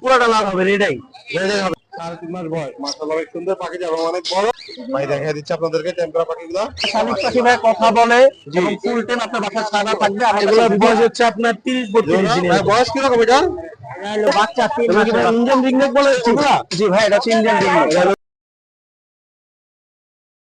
পুরোটা লাল হবে এটাই রেডি হবে। সাড়ে তিন মাস বয়স মাসাল্লাহ অনেক সুন্দর পাখি যাবে অনেক বড়। ভাই দেখা দিচ্ছে আপনাদেরকে টেম্পারা পাখিগুলো। শালিক পাখি ভাই কথা বলে এবং ফুল টাইম আপনার বাসায় ছাড়া থাকবে আর এগুলো বয়স হচ্ছে আপনার তিরিশ বত্রিশ দিনের। ভাই বয়স কীরকম এটা? বাচ্চা তিন রিংনেক বলে জি ভাই এটা হচ্ছে ইন্ডিয়ান রিংনেক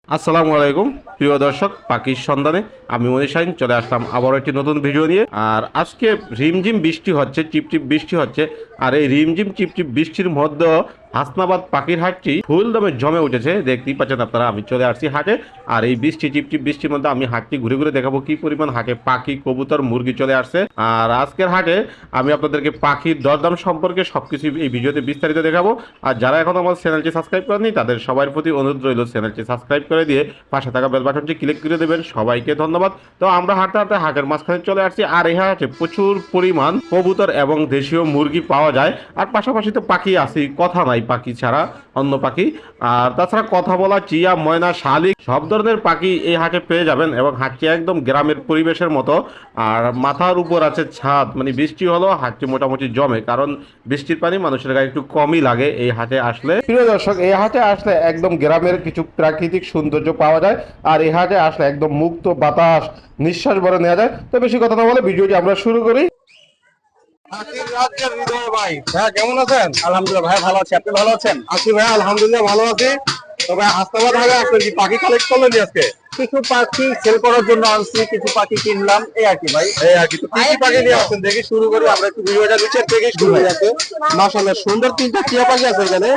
আসসালামু আলাইকুম প্রিয় দর্শক পাখির সন্ধানে আমি মনীষাইন চলে আসলাম আবারও একটি নতুন ভিডিও নিয়ে। আর আজকে রিমঝিম বৃষ্টি হচ্ছে চিপচিপ বৃষ্টি হচ্ছে আর এই রিমঝিম চিপচিপ বৃষ্টির মধ্যে হাসনাবাদ পাখির হাটটি ফুল দমে জমে উঠেছে। দেখতেই পাচ্ছেন আপনারা, আমি চলে আসছি হাটে। আর এই বৃষ্টি, চিপচিপ বৃষ্টির মধ্যে আমি হাটটি ঘুরে ঘুরে দেখাবো কি পরিমাণ হাটে পাখি, কবুতর, মুরগি চলে আসছে। আর আজকের হাটে আমি আপনাদেরকে পাখির দরদাম সম্পর্কে সবকিছু এই ভিডিওতে বিস্তারিত দেখাবো। আর যারা এখন আমার চ্যানেলটি সাবস্ক্রাইব করেনি তাদের সবার প্রতি অনুরোধ রইল চ্যানেলটি সাবস্ক্রাইব করে দিয়ে পাশে থাকা বেল বাটনটি ক্লিক করে দেবেন। সবাইকে ধন্যবাদ। তো আমরা হাঁটতে হাঁটতে হাটের মাঝখানে চলে আসছি। আর এই হাটে প্রচুর পরিমাণ কবুতর এবং দেশীয় মুরগি পাওয়া যায়। আর পাশাপাশি তো পাখি আছে কথা নাই পাখি ছাড়া, অন্য পাখি। আর তাছাড়া কথা বলা, চিয়া, ময়না, শালিক, সব ধরনের পাখি এই হাটে পেয়ে যাবেন এবং হাটটি একদম গ্রামের পরিবেশের মতো। আর মাথার উপর আছে ছাদ মানে বৃষ্টি হলো হাটটি মোটামুটি জমে, কারণ বৃষ্টির পানি মানুষের গায়ে একটু কমই লাগে এই হাটে আসলে। প্রিয় দর্শক, এই হাটে আসলে একদম গ্রামের কিছু প্রাকৃতিক সৌন্দর্য পাওয়া যায়, আর এই হাটে আসলে একদম মুক্ত বাতাস নিঃশ্বাস ভরে নেওয়া যায়। তো বেশি কথা না বলে ভিডিওটি আমরা শুরু করি। পাখির রাজ্যের হৃদয় ভাই। হ্যাঁ কেমন আছেন? আলহামদুলিল্লাহ ভাই ভালো আছি। আপনি ভালো আছেন? আছি ভাই আলহামদুলিল্লাহ ভালো আছি। তবে হাসনাবাদ হাটে আপনি কি পাখি কালেক্ট করলেন আজকে? কিছু পাখি সেল করার জন্য আনছি কিছু পাখি কিনলাম এই আর কি ভাই। এই আর কি তো কি পাখি নিয়ে আসছেন? দেখি শুরু করি আমরা একটু ভিডিওটা নিচের থেকে শুরু হয়ে যাচ্ছে মাশাআল্লাহ সুন্দর তিনটা টিয়া পাখি আছে এখানে।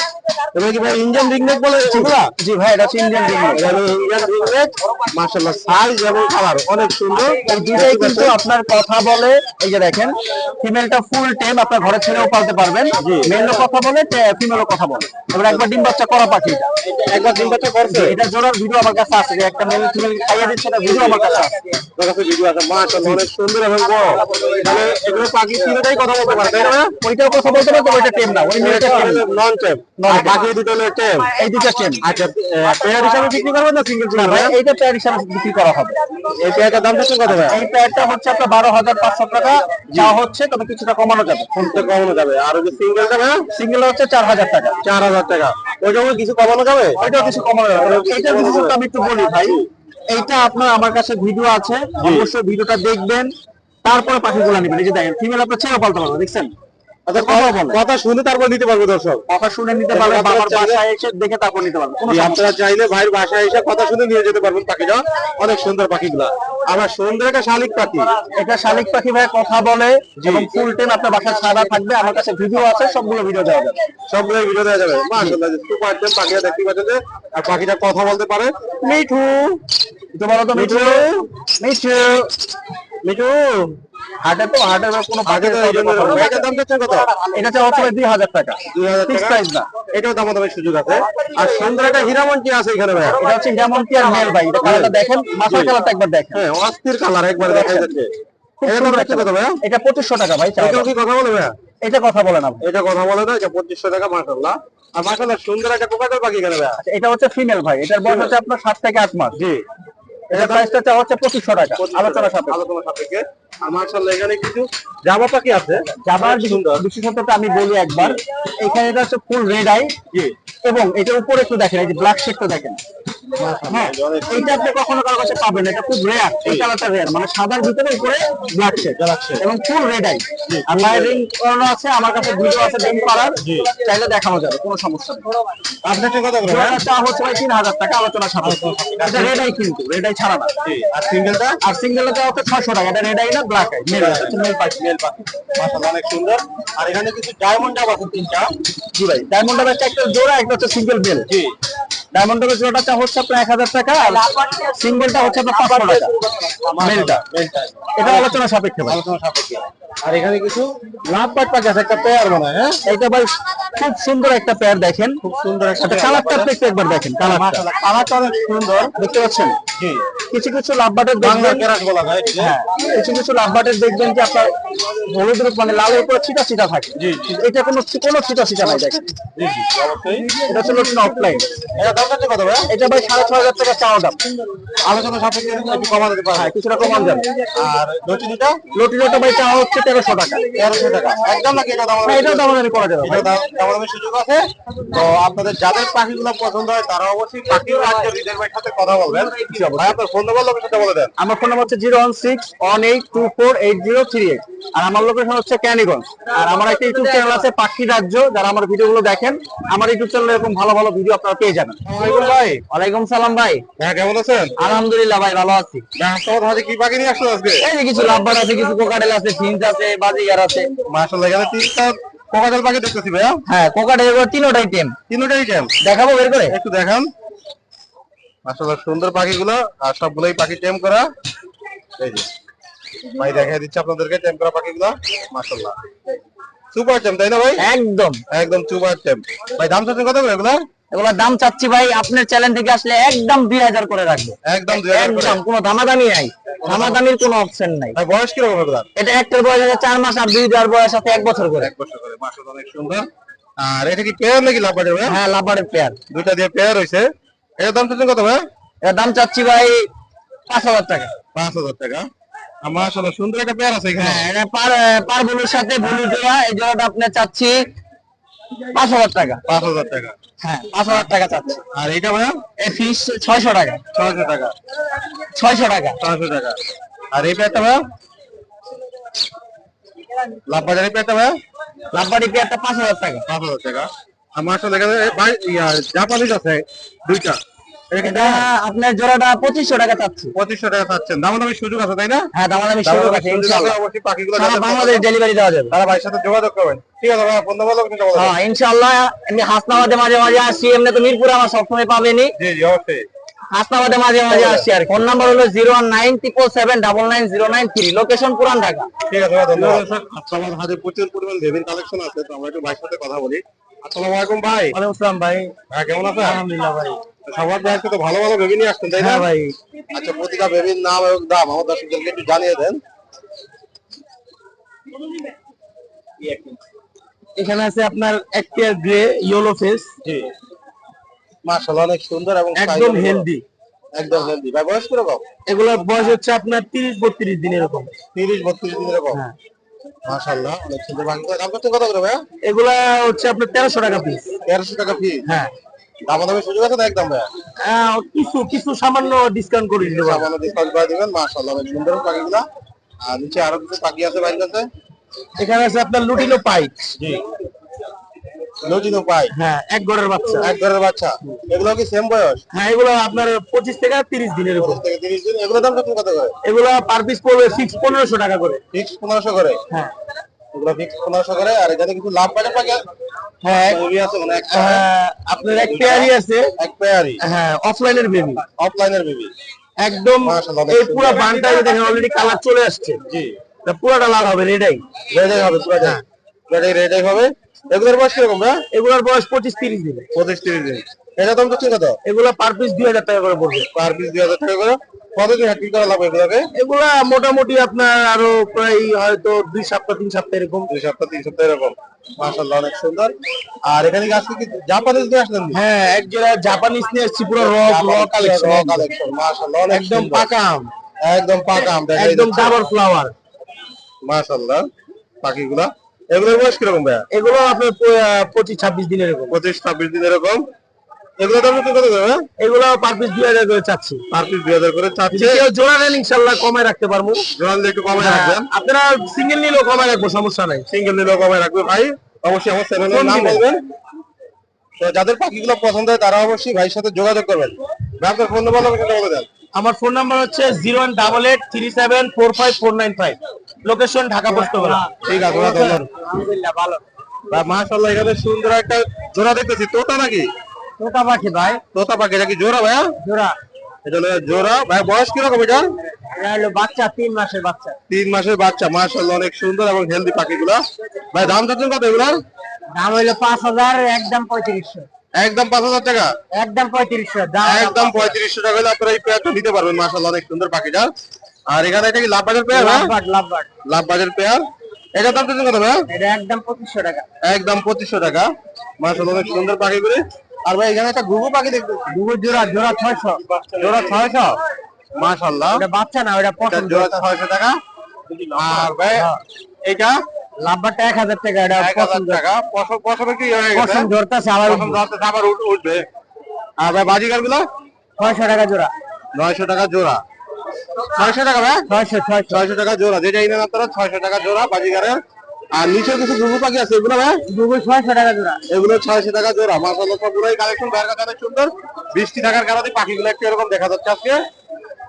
এবং কি ভাই ইন্ডিয়ান রিংনেক বলে এগুলা জি ভাই এটা ইন্ডিয়ান রিংনেক এটা ইন্ডিয়ান রিংনেক মাশাআল্লাহ সাইজ এবং কালার অনেক সুন্দর। এই দুইটাই কিন্তু আপনার কথা বলে এই যে দেখেন ফিমেলটা ফুল টাইম আপনার ঘরে ছেড়েও পালতে পারবেন। মেলও কথা বলে ফিমেলও কথা বলে। এবার একবার ডিম বাচ্চা করা পাখি। এটা একবার ডিম বাচ্চা করছে? এটা জোড়ার ভিডিও আমার কাছে আছে যে একটা মেল ফিমেল খাইয়ে দিচ্ছে না ভিডিও আমার কাছে আছে কাছে ভিডিও আছে মাশাআল্লাহ অনেক সুন্দর এবং বড়। মানে এগুলো পাখি তিনটাই কথা বলতে পারে তাই না? ওইটাও কথা বলতে পারতো ওইটা টেম না ওই মেলটা টেম। নন টেম Non-tame। বাকি দুটো হলো টেম। এই দুটো টেম। আচ্ছা পেয়ার হিসাবে বিক্রি করবেন না সিঙ্গেল না ভাই এইটা পেয়ার হিসাবে বিক্রি করা হবে। এই পেয়ারটার দাম কত ভাই? এই পেয়ারটা হচ্ছে আপনার বারো হাজার পাঁচশো টাকা। যা হচ্ছে তবে কিছুটা কমানো যাবে। কোনটা কমানো যাবে। আর ওই যে সিঙ্গেলটা ভাই সিঙ্গেল হচ্ছে চার হাজার টাকা। চার হাজার টাকা। ওইটা কিছু কমানো যাবে? ওইটাও কিছু কমানো যাবে। এইটার বিশেষত্ব আমি একটু বলি ভাই। এইটা আপনার আমার কাছে ভিডিও আছে। অবশ্যই ভিডিওটা দেখবেন। তারপরে পাখিগুলো নেবেন। এই যে দেখেন ফিমেল আপনার ছেড়ে পালতে পারবে দেখছেন? আচ্ছা কথা শুনে তারপর নিতে পারব দর্শক। কথা শুনে নিতে পারবে বাবার বাসায় এসে দেখে তারপর নিতে পারবে আপনারা চাইলে ভাইয়ের বাসায় এসে কথা শুনে নিয়ে যেতে পারবেন পাখিটা অনেক সুন্দর পাখিগুলা। আবার সুন্দর একটা শালিক পাখি। এটা শালিক পাখি ভাই কথা বলে এবং ফুল টাইম আপনার বাসায় সাদা থাকবে। আমার কাছে ভিডিও আছে সবগুলো ভিডিও দেওয়া যাবে। সবগুলো ভিডিও দেওয়া যাবে। মাশাআল্লাহ সুপার টাইম পাখিটা দেখতে পাচ্ছেন যে, আর পাখিটা কথা বলতে পারে। মিঠু। তো বলো তো মিঠু। মিঠু। মিঠু হাটে তো হাটে কোনো তো এই জন্য এটার দাম চাচ্ছেন কত? এটা হচ্ছে অথবা দুই হাজার টাকা। দুই হাজার টাকা? না। এটাও দাম দামের সুযোগ আছে। আর সুন্দর একটা আছে এখানে ভাই। এটা হচ্ছে আর মেল ভাই। এটা কালারটা দেখেন কালারটা একবার দেখেন। হ্যাঁ অস্থির কালার একবার দেখা যাচ্ছে। এটা পঁচিশশো টাকা ভাই চাওয়া। কি কথা বলে ভাই এটা কথা বলে না এটা কথা বলে না এটা পঁচিশশো টাকা আর সুন্দর একটা পাখি ভাই আচ্ছা, এটা হচ্ছে ফিমেল ভাই। এটার বয়স হচ্ছে আপনার সাত থেকে আট মাস। জি। এটা প্রাইসটা চাওয়া হচ্ছে পঁচিশশো টাকা। আলোচনা সাপেক্ষে। আলোচনা সাপেক্ষে। আমার মাশাআল্লাহ এখানে কিছু জামা পাখি আছে। জামার বিশেষত্বটা আমি বলি একবার। এখানে এটা হচ্ছে ফুল রেড আই জি। এবং এটার উপরে একটু দেখেন এই যে ব্ল্যাক শেডটা দেখেন। হ্যাঁ আপনি কখনো কারও কাছে পাবেন এটা খুব রেয়ার এই কালারটা রেয়ার মানে সাদার ভিতরে উপরে ব্ল্যাক শেড এবং ফুল রেড আই আর লাইটিং করানো আছে আমার কাছে ভিডিও আছে ডিম করার চাইলে দেখানো যাবে কোনো সমস্যা নেই। আপনার সাথে কথা হচ্ছে ভাই টাকা আলোচনা সাপেক্ষে। এটা রেড আই কিন্তু রেড আই ছাড়া না। আর সিঙ্গেলটা আর হচ্ছে টাকা এটা রেড আই না ব্ল্যাক আই মেল হচ্ছে মেল পাখি মেল পাখি মাশাআল্লাহ অনেক সুন্দর। আর এখানে কিছু ডায়মন্ড ডাব আছে তিনটা। জি ভাই ডায়মন্ড একটা জোড়া একটা হচ্ছে সিঙ্গেল বেল জি। ডায়মন্ড ডাবের জোড়াটা হচ্ছে আপনার এক হাজার টাকা আর সিঙ্গেলটা হচ্ছে আপনার পাঁচশো টাকা। মেলটা এটা আলোচনা সাপেক্ষে আলোচনা সাপেক্ষে। আর এখানে কিছু লাভ পাট পাখি আছে একটা পেয়ার মনে হয় এটা ভাই খুব সুন্দর একটা পেয়ার দেখেন। খুব সুন্দর একটা আচ্ছা কালারটা আপনি একটু একবার দেখেন কালারটা কালারটা অনেক সুন্দর। দেখতে পাচ্ছেন? জি। কিছু কিছু লাভবাটের। হ্যাঁ কিছু কিছু লাভবাটের দেখবেন যে আপনার হলুদের মানে লালের উপরে ছিটা ছিটা থাকে। এটা কোনো কোনো ছিটা ছিটা নাই দেখেন। এটা অফলাইন এটা দাম কত ভাই? এটা ভাই সাড়ে ছয় হাজার টাকা চাওয়া দাম। আলোচনা সাপেক্ষে একটু কমা দিতে পারে হ্যাঁ কিছুটা কমান যাবে। আর লটিনিটা লটিনোটা ভাই চাওয়া হচ্ছে তেরোশো টাকা। তেরোশো টাকা। একদম নাকি এটা দাম? হ্যাঁ এটাও দামাদামি করা যাবে এটা দাম সুযোগ আছে। তো আপনাদের যাদের পাখিগুলো পছন্দ হয় তারা অবশ্যই পাখি রাজ্য ভাইয়ের সাথে কথা বলবেন। ভাই আপনার ফোন নম্বর লোকেশনটা বলে দেন। আমার ফোন নাম্বার হচ্ছে zero one six one eight two four eight zero three eight. আর আমার লোকেশন হচ্ছে ক্যানিগঞ্জ। আর আমার একটা ইউটিউব চ্যানেল আছে পাখি রাজ্য যারা আমার ভিডিওগুলো দেখেন আমার ইউটিউব চ্যানেলে এরকম ভালো ভালো ভিডিও আপনারা পেয়ে যাবেন। ভাই। ওয়ালাইকুম সালাম ভাই। হ্যাঁ কেমন আছেন? আলহামদুলিল্লাহ ভাই ভালো আছি। তোমার হাতে কি পাখি নিয়ে আসলো আজকে? এই যে কিছু লাভবার আছে কিছু কোকাটেল আছে ফিন্স আছে বাজিগার আছে। মাসাল্লাহ এখানে তিনটা কোকাটেল পাখি দেখতেছি ভাইয়া। হ্যাঁ কোকাটেল তিনোটাই টেম তিনটাই কেম দেখাবো বের করে? একটু দেখান। মাসাল্লাহ সুন্দর পাখিগুলো আর সবগুলোই পাখি টেম করা। এই যে ভাই দেখাই দিচ্ছে আপনাদেরকে টেম করা পাখিগুলো মাসাল্লাহ সুপার টেম তাই না ভাই? একদম। একদম সুপার টেম ভাই দাম চাচ্ছেন কত করে এগুলো? এগুলোর দাম চাচ্ছি ভাই আপনার চ্যানেল থেকে আসলে একদম দুই হাজার করে রাখব। একদম হাজার। একদম কোনো দামাদামি নাই। দামাদামির কোনো অপশন নাই। ভাই বয়স কীরকম এগুলো এটা একটার বয়স আছে চার মাস আর দুই দুইটার বয়স আছে এক বছর করে। এক বছর করে মাসাল্লাহ অনেক সুন্দর। আর এটা কি পেয়ার নাকি লাভ ভাই? হ্যাঁ লাভারের পেয়ার দুইটা দিয়ে পেয়ার হয়েছে এর দাম চাচ্ছেন কত ভাই? এর দাম চাচ্ছি ভাই পাঁচ হাজার টাকা। পাঁচ হাজার টাকা। আর মাসাল্লাহ সুন্দর একটা পেয়ার আছে এখানে। হ্যাঁ পার পার বুলুর সাথে বুলু জোড়া এই জোড়াটা আপনার চাচ্ছি পাঁচ হাজার টাকা। পাঁচ হাজার টাকা। হ্যাঁ পাঁচ হাজার টাকা চাচ্ছি। আর এইটা ভাইয়া? এই ফিস ছয়শো টাকা। ছয়শো টাকা। ছয়শো টাকা। ছয়শো টাকা। আর এই পেয়ারটা ভাইয়া? লাভ বাজারের পেয়ারটা ভাইয়া? লাভবাড়ি পেয়ারটা পাঁচ হাজার টাকা। পাঁচ হাজার টাকা। আর মাসাল্লাহ এখানে জাপানিজ আছে দুইটা। এটা কি এটা আপনার জোড়াটা পঁচিশশো টাকা চাচ্ছি। পঁচিশশো টাকা পাচ্ছেন দাম সুযোগ আছে তাই না? হ্যাঁ দামাদামি সুযোগ আছে সুযোগ আছে, ইনশাআল্লাহ। অবশ্যই পাখিগুলো বাংলাদেশ ডেলিভারি দেওয়া যাবে। তারা ভাইয়ের সাথে যোগাযোগ করবেন। ঠিক আছে ভাইয়া বন্ধু বলো হ্যাঁ ইনশাআল্লাহ এমনি হাসনাবাদে মাঝে মাঝে আসি এমনি তো মিরপুরে আমার সবসময় পাবেনি জি জি অবশ্যই। হাসনাবাদে মাঝে মাঝে আসি আর ফোন নাম্বার হলো zero one nine triple seven double nine zero nine three. Location Puran Dhaka. ঠিক আছে ধন্যবাদ। আমার হাতে প্রচুর পরিমাণ কালেকশন আছে তো আমরা একটু ভাইয়ের সাথে কথা বলি। আসসালামু আলাইকুম ভাই। ওয়ালাইকুম আসসালাম ভাই। ভাই কেমন আছেন? আলহামদুলিল্লাহ ভাই। সবার ভাই তো ভালো ভালো বেবি নিয়ে আসছেন তাই না? হ্যাঁ ভাই। আচ্ছা প্রতিটা বেবির নাম এবং দাম আমার দর্শকদেরকে একটু জানিয়ে দেন। এখানে আছে আপনার এক পেয়ার গ্রে ইয়েলো ফেস জি। মাশাআল্লাহ অনেক সুন্দর এবং একদম হেলদি একদম হেলদি ভাই বয়স কীরকম? এগুলোর বয়স হচ্ছে আপনার তিরিশ বত্রিশ দিন এরকম। তিরিশ বত্রিশ দিন এরকম। হ্যাঁ। মাশাআল্লাহ অনেক সুন্দর বাকি দাম করতে কত করে ভাই এগুলা হচ্ছে আপনার টাকা পিস টাকা পিস হ্যাঁ। সুযোগ আছে না একদম ভাই কিছু কিছু সামান্য ডিসকাউন্ট করে সামান্য ডিসকাউন্ট করে দিবেন মাশাআল্লাহ অনেক সুন্দর পাখিগুলা। আর নিচে আরও কিছু পাখি আছে কাছে? এখানে আছে আপনার লুটিনো পাইট জি। লজিনো পাই হ্যাঁ এক গড়ের বাচ্চা। এক ঘরের বাচ্চা। এগুলো কি সেম বয়স? হ্যাঁ এগুলো আপনার পঁচিশ থেকে তিরিশ দিনের উপর। থেকে তিরিশ দিন। এগুলো দাম কত করে? এগুলো পার পিস পড়বে ফিক্স পনেরোশো টাকা করে। ফিক্স পনেরোশো করে? হ্যাঁ। এগুলো ফিক্স পনেরোশো করে। আর এখানে কিছু লাভ পাঠে পাখি হ্যাঁ আছে মানে আপনার এক পেয়ারই আছে। এক পেয়ারই? হ্যাঁ অফলাইনের বেবি অফলাইনের বেবি একদম এই পুরো বানটা দেখেন অলরেডি কালার চলে আসছে। জি। পুরোটা লাল হবে রেডাই হবে রেডাই হবে। এগুলোর বয়স কীরকম ভাই এগুলোর বয়স পঁচিশ তিরিশ দিন। পঁচিশ তিরিশ দিন। এটা দাম করছে কত? এগুলো পার পিস দুই হাজার টাকা করে পড়বে। পার পিস দুই হাজার টাকা করে। কতদিন হ্যাঁ করা লাগবে এগুলোকে? এগুলা মোটামুটি আপনার আরও প্রায় হয়তো দুই সপ্তাহ তিন সপ্তাহ এরকম। দুই সপ্তাহ তিন সপ্তাহ এরকম। মাশাআল্লাহ অনেক সুন্দর। আর এখানে কি আজকে কি জাপানিজ নিয়ে আসলেন? হ্যাঁ এক জোড়া জাপানিজ নিয়ে এসেছি পুরো র র কালেকশন কালেকশন মাশাআল্লাহ অনেক একদম সুন্দর। পাকা আম। একদম পাকা আম একদম ডাবল ফ্লাওয়ার মাশাআল্লাহ পাখিগুলা। এগুলোর বয়স কীরকম ভাইয়া? এগুলো আপনার পঁচিশ ছাব্বিশ দিন এরকম। পঁচিশ ছাব্বিশ দিন এরকম। এগুলো দাম কত করে এগুলো পার পিস দুই হাজার করে চাচ্ছি। পার পিস দুই হাজার করে চাচ্ছে। কেউ জোড়া নেন ইনশাল্লাহ কমায় রাখতে পারব। একটু হ্যাঁ, রাখবেন। আপনারা সিঙ্গেল নিলেও কমায় রাখব সমস্যা নাই। সিঙ্গেল নিলেও কমে রাখবে ভাই। অবশ্যই আমার চ্যানেলের নাম বলবেন। তো যাদের পাখিগুলো পছন্দ হয় তারা অবশ্যই ভাইয়ের সাথে যোগাযোগ করবেন। ভাই আপনার ফোন নাম্বার লোকেশনটা বলে দেন। আমার ফোন নাম্বার হচ্ছে zero one double eight three seven four five four nine five. Location Dhaka Postogola ঠিক আছে আলহামদুলিল্লাহ ভালো। মাশাআল্লাহ এখানে সুন্দর একটা জোড়া দেখতেছি। তোতা নাকি? তোতা পাখি ভাই। তোতা পাখি এটা কি জোড়া ভাইয়া? জোড়া। এটা জোড়া। ভাই বয়স কীরকম এটা? বাচ্চা তিন মাসের বাচ্চা। তিন মাসের বাচ্চা মাশাআল্লাহ অনেক সুন্দর এবং হেলদি পাখিগুলা। ভাই দাম চাচ্ছেন কত এগুলার? দাম হইল পাঁচ হাজার একদম পঁয়ত্রিশশো। একদম পাঁচ হাজার টাকা? একদম পঁয়ত্রিশশো একদম পঁয়ত্রিশশো টাকা হলে আপনারা এই পেয়ারটা নিতে পারবেন মাসাল্লাহ অনেক সুন্দর পাখিটা। আর এখানে এটা কি লাভ বাজার পেয়ার হ্যাঁ? লাভবাট লাভবাট। লাভ বাজার পেয়ার এটার দাম কত ভাই? এটা একদম পঁচিশশো টাকা। একদম পঁচিশশো টাকা। মাসাল্লাহ অনেক সুন্দর পাখিগুলি আর ভাই এখানে একটা ঘুঘু পাখি দেখতে দুপুর জোড়া জোড়া ছয়শো। জোড়া ছয়শো? মাসাল্লাহ বাচ্চা না ওটা এটা জোড়া ছয়শো টাকা। আর ভাই এটা লাভবারটা এক হাজার টাকা এটা এক হাজার টাকা। পশম পশমে কি হয়ে গেছে? আবার পশম আবার উঠবে। আর ভাই বাজিকারগুলো ছয়শো টাকা জোড়া। নয়শো টাকা জোড়া। ছয়শো টাকা ভাই? ছয়শো ছয়শো। টাকা জোড়া। যেটা আপনারা ছয়শো টাকা জোড়া বাজিগারের আর নিচে কিছু ঘুঘু পাখি আছে এগুলো ভাই? দুপুর ছয়শো টাকা জোড়া। এগুলো ছয়শো টাকা জোড়া। মাসাল্লাহ সবগুলোই কালেকশন বাইরের কাছে সুন্দর। বৃষ্টি থাকার কারণে পাখিগুলো একটু এরকম দেখা যাচ্ছে আজকে।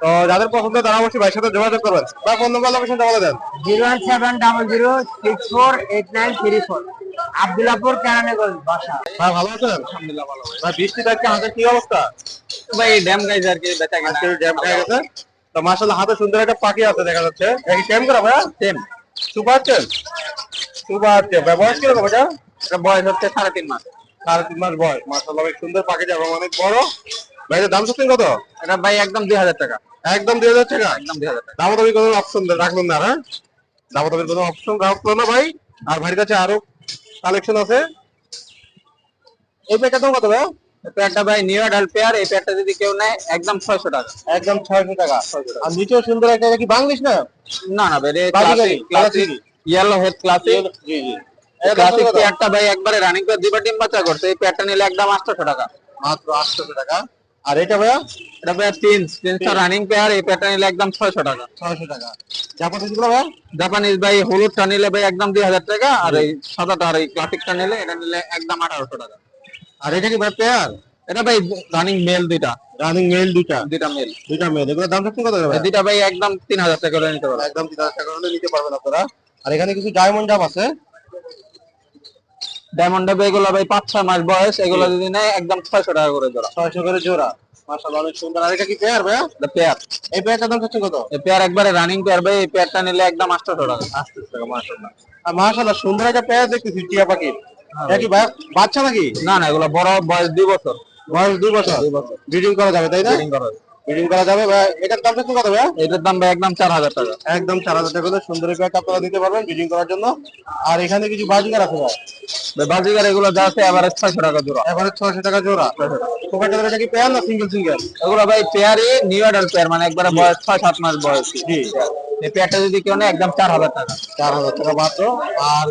তো যাদের পছন্দ তারা অবশ্যই ভাইয়ের সাথে যোগাযোগ করবেন। বা ফোন নম্বর লোকেশনটা বলে দেন। Zero one seven double zero six four eight nine three four. Abdullahpur Keraniganj বাসা। ভাই ভালো আছেন? আলহামদুলিল্লাহ ভালো ভাই বৃষ্টি থাকছে হাতের কি অবস্থা? ভাই ড্যাম গাইজ আর কি বেচা আজকে জ্যাম খেয়ে গেছে। তো মাসাল্লাহ হাতে সুন্দর একটা পাখি আছে দেখা যাচ্ছে। কি টেম করা ভাইয়া? সেম সুপার টেম সুপার টেম ভাই বয়স কীরকম এটা? এটা বয়স হচ্ছে সাড়ে তিন মাস। সাড়ে তিন মাস বয়স। মাসাল্লাহ অনেক সুন্দর পাখি যাবে অনেক বড়। ভাই এটার দাম সত্যি কত? এটা ভাই একদম দুই হাজার টাকা। একদম দুই হাজার টাকা একদম দুই হাজার টাকা দামাদামি কোনো অপশন না হ্যাঁ? দামাদামির কোনো অপশন রাখল না ভাই। আর ভাইয়ের কাছে আরও কালেকশন আছে। এই প্যাকটা দাম কত ভাই? ভাই নিউ পেয়ার এই যদি কেউ নেয় একদম ছয়শো টাকা। একদম ছয়শো টাকা। আর নিচেও সুন্দর একটা কি বাংলিশ না? না না ভাই ক্লাসিক ইয়েলো হেড ক্লাসিক জি জি। ক্লাসিক ভাই একবারে রানিং করে দুইবার ডিম বাচ্চা করছে। এই পেয়ারটা নিলে একদম আটশো টাকা। মাত্র আটশো টাকা। আর এটা ভাইয়া? এটা ভাই প্রিন্স প্রিন্সটা রানিং পেয়ার এই পেয়ারটা নিলে একদম ছয়শো টাকা। ছয়শো টাকা। গুলো ভাইয়া? জাপানিজ ভাই হলুদটা নিলে ভাই একদম দুই হাজার টাকা আর এই সাদাটা আর এই ক্লাসিকটা নিলে এটা নিলে একদম আঠারোশো টাকা। আর এটা কি ভাই পেয়ার এটা ভাই রানিং মেল দুইটা। রানিং মেল দুইটা। দুইটা মেল দুইটা মেল এগুলো দাম সত্যি কত ভাই দুইটা ভাই একদম তিন হাজার টাকা করে নিতে পারবে একদম তিন হাজার টাকা হলে নিতে পারবেন আপনারা। আর এখানে কিছু ডায়মন্ড ডাব আছে। ডায়মন্ড ডাবে এগুলো ভাই পাঁচ ছয় মাস বয়স এগুলো যদি নেয় একদম ছয়শো টাকা করে জোড়া। ছয়শো করে জোড়া। মাশাআল্লাহ অনেক সুন্দর। আর এটা কি পেয়ার এই দাম হচ্ছে কত? এই পেয়ার একবারে রানিং পেয়ার ভাই। এই পেয়ারটা নিলে একদম আটশো টাকা। আটশো টাকা মাশাআল্লাহ। আর মাশাআল্লাহ সুন্দর একটা পেয়ার দেখতেছি টিয়া পাখির। এটা ভাই। বাচ্চা নাকি? না না এগুলো বড় বয়স দুই বছর। বয়স দুই বছর। ব্রিডিং করা যাবে তাই না? করা হয়েছে। করা যাবে। এটার দাম কত ভাইয়া? এটার দাম ভাই একদম চার হাজার টাকা। একদম চার হাজার টাকা করে সুন্দর প্যাক আপনারা দিতে পারবেন ব্রিডিং করার জন্য। আর এখানে কিছু বাজিকার আছে ভাই? ভাই বাজিগার এগুলো যা আছে এভারেজ ছয়শো টাকা জোড়া। এবারে ছয়শো টাকা জোড়া। কোকাটা এটা কি পেয়ার না সিঙ্গেল সিঙ্গেল এগুলো ভাই পেয়ারই নিউ অর্ডার পেয়ার মানে একবারে বয়স ছয় সাত মাস বয়স। জি। এই পেয়ারটা যদি কেউ নেয় একদম চার হাজার টাকা। চার হাজার টাকা মাত্র। আর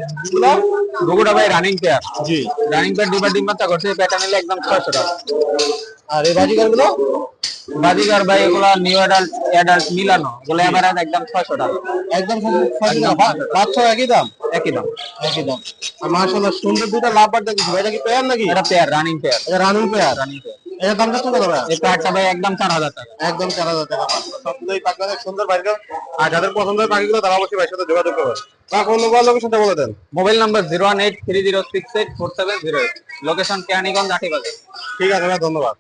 গুগুটা ভাই রানিং পেয়ার। জি। রানিং পেয়ার দুবার ডিম বাচ্চা করছে এই পেয়ারটা নিলে একদম ছয়শো টাকা। আর এই বাজিকারগুলো বাজিগার ভাই এগুলো নিউ অ্যাডাল্ট অ্যাডাল্ট মিলানো। এগুলো এভারেজ একদম ছয়শো টাকা। একদম বাচ্চা একই দাম? একই দাম। একই দাম। আর মাশাআল্লাহ সুন্দর দুটো লাভ বার দেখছি ভাই এটা কি পেয়ার নাকি? এটা পেয়ার রানিং পেয়ার। এটা রানুল পেয়ার। Running pair. কত এই ভাই? একদম চার হাজার টাকা। একদম চার হাজার টাকা। সবগুলোই পাখি অনেক সুন্দর বাইরে আর যাদের পছন্দ হয় পাখিগুলো তারা অবশ্যই ভাইয়ের সাথে যোগাযোগ করবেন। বা কোন মোবাইল লোকেশনটা বলে দেন। Mobile number zero one eight three zero six eight four seven zero eight. Location Keraniganj Atibazar. ঠিক আছে ভাই ধন্যবাদ।